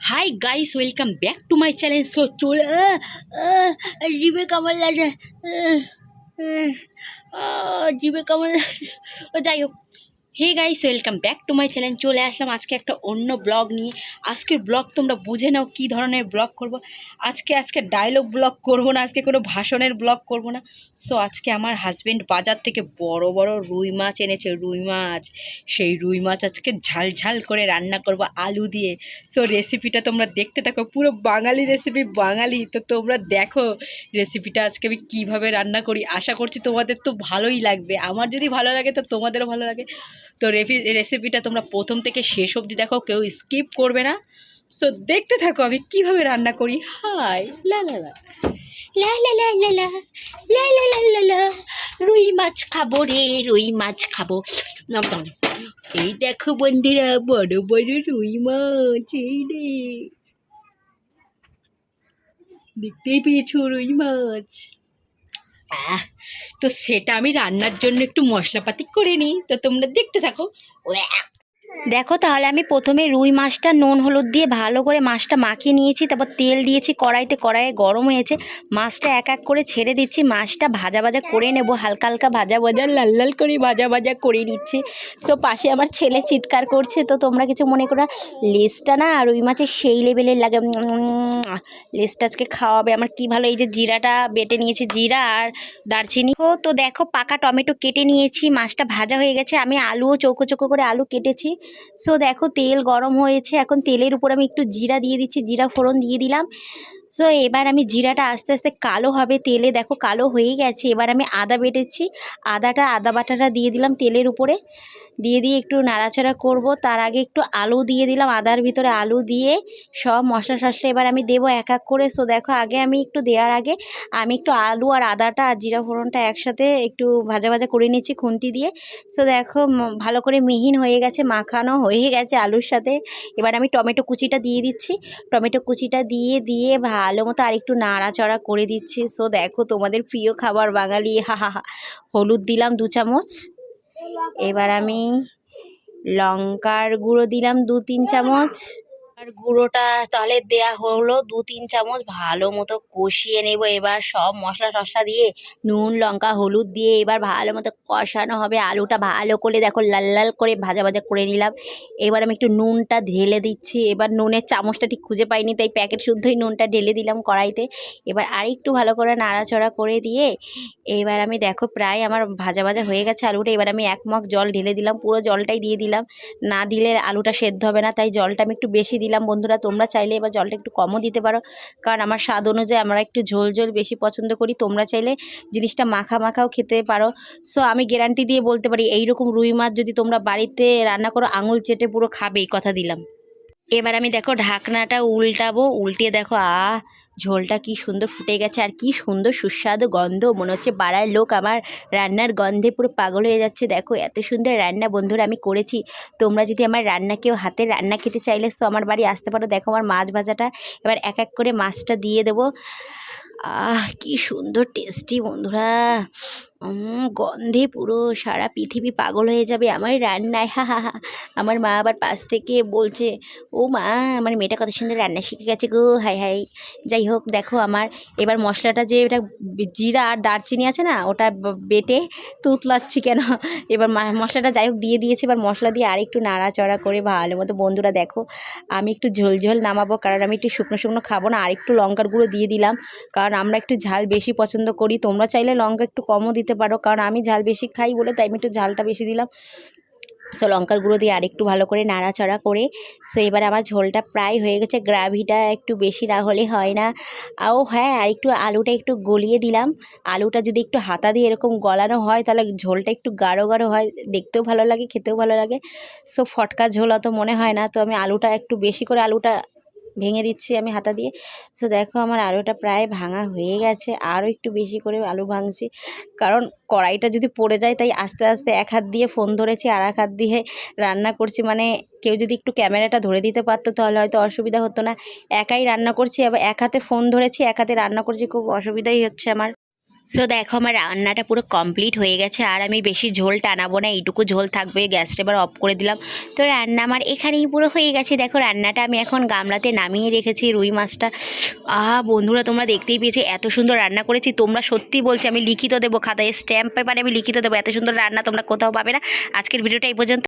Hi guys welcome back to my channel so চলে জিভে কেমন লাগে আহ, আহ, আহ, জিভে কেমন লাগে ও যাই হোক hey guys welcome back to my channel চলে আসলাম আজকে একটা অন্য ব্লগ নিয়ে। আজকের ব্লগ তোমরা বুঝে নাও কী ধরনের ব্লগ করব। আজকে আজকে ডায়লগ ব্লগ করব না, আজকে কোনো ভাষণের ব্লগ করব না। সো আজকে আমার হাজব্যান্ড বাজার থেকে বড় বড় রুই মাছ এনেছে, রুই মাছ। সেই রুই মাছ আজকে ঝাল ঝাল করে রান্না করব আলু দিয়ে। সো রেসিপিটা তোমরা দেখতে থাকো, পুরো বাঙালি রেসিপি বাঙালি। তো তোমরা দেখো রেসিপিটা আজকে আমি কীভাবে রান্না করি। আশা করছি তোমাদের তো ভালোই লাগবে। আমার যদি ভালো লাগে, তো তোমাদেরও ভালো লাগে। তো রেসিপিটা তোমরা প্রথম থেকে শেষ অবধি দেখো, কেউ স্কিপ করবে না। সো দেখতে থাকো আমি কীভাবে রান্না করি। হাই লা লা লা লা লা লা লা লা লা লা লা লা লা রুই মাছ খাব রে, রুই মাছ খাব। এই দেখো বন্ধুরা, বড় বড় রুই মাছ, এই রে। দেখতেই পেয়েছ রুই মাছ। আহ তো সেটা আমি রান্নার জন্য একটু মশলাপাতি করে নিই। তো তোমরা দেখতে থাকো। দেখো তাহলে আমি প্রথমে রুই মাছটা নুন হলুদ দিয়ে ভালো করে মাছটা মাখিয়ে নিয়েছি তারপর তেল দিয়েছি কড়াইতে কড়াইয়ে গরম হয়েছে। মাছটা এক এক করে ছেড়ে দিচ্ছি মাছটা ভাজা ভাজা করে নেব হালকা হালকা ভাজা ভাজা লাল লাল করে ভাজা ভাজা করে নিচ্ছি। সো পাশে আমার ছেলে চিৎকার করছে তো তোমরা কিছু মনে করো না, লেজটা না রুই মাছের সেই লেভেলের লাগে লেজটা আজকে খাওয়াবে। আমার কি ভালো এই যে জিরাটা বেটে নিয়েছি জিরা আর দারচিনি। ও তো দেখো পাকা টমেটো কেটে নিয়েছি মাছটা ভাজা হয়ে গেছে আমি আলুও চৌকো চৌকো করে আলু কেটেছি। সো দেখো, তেল গরম হয়েছে। এখন তেলের উপর আমি একটু জিরা দিয়ে দিচ্ছি। জিরা ফোড়ন দিয়ে দিলাম। সো এবার আমি জিরাটা আস্তে আস্তে কালো হবে তেলে। দেখো, কালো হয়ে গেছে। এবার আমি আদা বেটেছি। আদাটা, আদা বাটাটা দিয়ে দিলাম তেলের উপরে। দিয়ে দিয়ে একটু নাড়াচাড়া করব। তার আগে একটু আলু দিয়ে দিলাম, আদার ভিতরে আলু দিয়ে সব মশলা টশলা এবার আমি দেবো এক এক করে। সো দেখো আগে আমি একটু দেওয়ার আগে আমি একটু আলু আর আদাটা আর জিরা ফোড়নটা একসাথে একটু ভাজা ভাজা করে নিচ্ছি খুন্তি দিয়ে। সো দেখো ভালো করে মিহিন হয়ে গেছে, মাখানো হয়ে গেছে আলুর সাথে। এবার আমি টমেটো কুচিটা দিয়ে দিচ্ছি। টমেটো কুচিটা দিয়ে দিয়ে ভালো মতো আর একটু নাড়াচাড়া করে দিচ্ছি। সো দেখো তোমাদের প্রিয় খাবার বাঙালি, হা হা হা। হলুদ দিলাম দু চামচ। এবার আমি লঙ্কার গুঁড়ো দিলাম দু তিন চামচ। গুঁড়োটা তাহলে দেয়া হলো দু তিন চামচ ভালো মতো কষিয়ে নেব। এবার সব মশলা টশলা দিয়ে নুন, লঙ্কা, হলুদ দিয়ে এবার ভালো মতো কষানো হবে। আলুটা ভালো করে দেখো লাল লাল করে ভাজা ভাজা করে নিলাম। এবার আমি একটু নুনটা ঢেলে দিচ্ছি। এবার নুনের চামচটা ঠিক খুঁজে পাইনি, তাই প্যাকেট শুদ্ধই নুনটা ঢেলে দিলাম কড়াইতে। এবার আরেকটু ভালো করে নাড়াচড়া করে দিয়ে এবার আমি দেখো প্রায় আমার ভাজা ভাজা হয়ে গেছে আলুটা। এবার আমি এক মগ জল ঢেলে দিলাম, পুরো জলটাই দিয়ে দিলাম। না দিলে আলুটা সেদ্ধ হবে না, তাই জলটা আমি একটু বেশি দিলাম। বন্ধুরা, তোমরা চাইলে এবার জলটা একটু কমও দিতে পারো। কারণ আমার স্বাদ অনুযায়ী আমরা একটু ঝোল ঝোল বেশি পছন্দ করি। তোমরা চাইলে জিনিসটা মাখা মাখাও খেতে পারো। সো আমি গ্যারান্টি দিয়ে বলতে পারি এই রকম রুই মাছ যদি তোমরা বাড়িতে রান্না করো, আঙুল চেটে পুরো খাবেই কথা দিলাম। এবার আমি দেখো ঢাকনাটা উল্টাবো। উল্টিয়ে দেখো আ ঝোলটা কি সুন্দর ফুটে গেছে আর কি সুন্দর সুস্বাদু গন্ধ। মনে হচ্ছে পাড়ার লোক আমার রান্নার গন্ধে পুরো পাগল হয়ে যাচ্ছে। দেখো, এত সুন্দর রান্না বন্ধুরা আমি করেছি। তোমরা যদি আমার রান্না কেউ হাতে রান্না খেতে চাইলে, সো আমার বাড়ি আসতে পারো। দেখো আমার মাছ ভাজাটা। এবার এক এক করে মাছটা দিয়ে দেবো। আহ, কি সুন্দর টেস্টি বন্ধুরা। গন্ধে পুরো সারা পৃথিবী পাগল হয়ে যাবে আমার রান্নায়। হা হা হা। আমার মা আবার পাশ থেকে বলছে, ও মা, আমার মেয়েটা কত সুন্দর রান্না শিখে গেছে গো। High high. যাই হোক, দেখো আমার এবার মশলাটা যে এটা জিরা আর দারচিনি আছে না, ওটা বেটে তুতলাচ্ছি কেন? এবার মশলাটা যাই হোক দিয়ে দিয়েছি, এবার মশলা দিয়ে আরেকটু নাড়াচড়া করে ভালো মতো। বন্ধুরা দেখো, আমি একটু ঝোল ঝোল নামাবো, কারণ আমি একটু শুকনো শুকনো খাব না। আরেকটু লঙ্কার গুঁড়ো দিয়ে দিলাম, কারণ আমরা একটু ঝাল বেশি পছন্দ করি। তোমরা চাইলে লঙ্কা একটু কমও দিতে পারো, কারণ আমি ঝাল বেশি খাই বলে তাই আমি একটু ঝালটা বেশি দিলাম। সো লঙ্কার গুঁড়ো দিয়ে আরেকটু ভালো করে নাড়াচাড়া করে সো এবার আমার ঝোলটা প্রায় হয়ে গেছে। গ্রাভিটা একটু বেশি না হলে হয় না। আও হ্যাঁ আর একটু আলুটা একটু গলিয়ে দিলাম। আলুটা যদি একটু হাতা দিয়ে এরকম গলানো হয়, তাহলে ঝোলটা একটু গাঢ় গাঢ় হয়। দেখতেও ভালো লাগে, খেতেও ভালো লাগে। সো ফটকা ঝোল অত মনে হয় না। তো আমি আলুটা একটু বেশি করে আলুটা ভেঙে দিচ্ছি আমি হাতা দিয়ে। সো দেখো আমার আলুটা প্রায় ভাঙা হয়ে গেছে। আরও একটু বেশি করে আলু ভাঙছি। কারণ কড়াইটা যদি পড়ে যায় তাই আস্তে আস্তে এক হাত দিয়ে ফোন ধরেছি, আর এক হাত দিয়ে রান্না করছি। মানে কেউ যদি একটু ক্যামেরাটা ধরে দিতে পারতো তাহলে হয়তো অসুবিধা হতো না। একাই রান্না করছি, আবার এক হাতে ফোন ধরেছি, এক হাতে রান্না করছি, খুব অসুবিধাই হচ্ছে আমার। সো দেখো, আমার রান্নাটা পুরো কমপ্লিট হয়ে গেছে। আর আমি বেশি ঝোল টানাবো না, এইটুকু ঝোল থাকবে। গ্যাসটা এবার অফ করে দিলাম। তো রান্না আমার এখানেই পুরো হয়ে গেছে। দেখো, রান্নাটা আমি এখন গামলাতে নামিয়ে রেখেছি রুই মাছটা। আহ, বন্ধুরা, তোমরা দেখতেই পেয়েছ, এত সুন্দর রান্না করেছি। তোমরা সত্যি বলছি, আমি লিখিত দেবো খাতায় স্ট্যাম্প পেপারে আমি লিখিত দেবো, এত সুন্দর রান্না তোমরা কোথাও পাবে না। আজকের ভিডিওটা এই পর্যন্ত।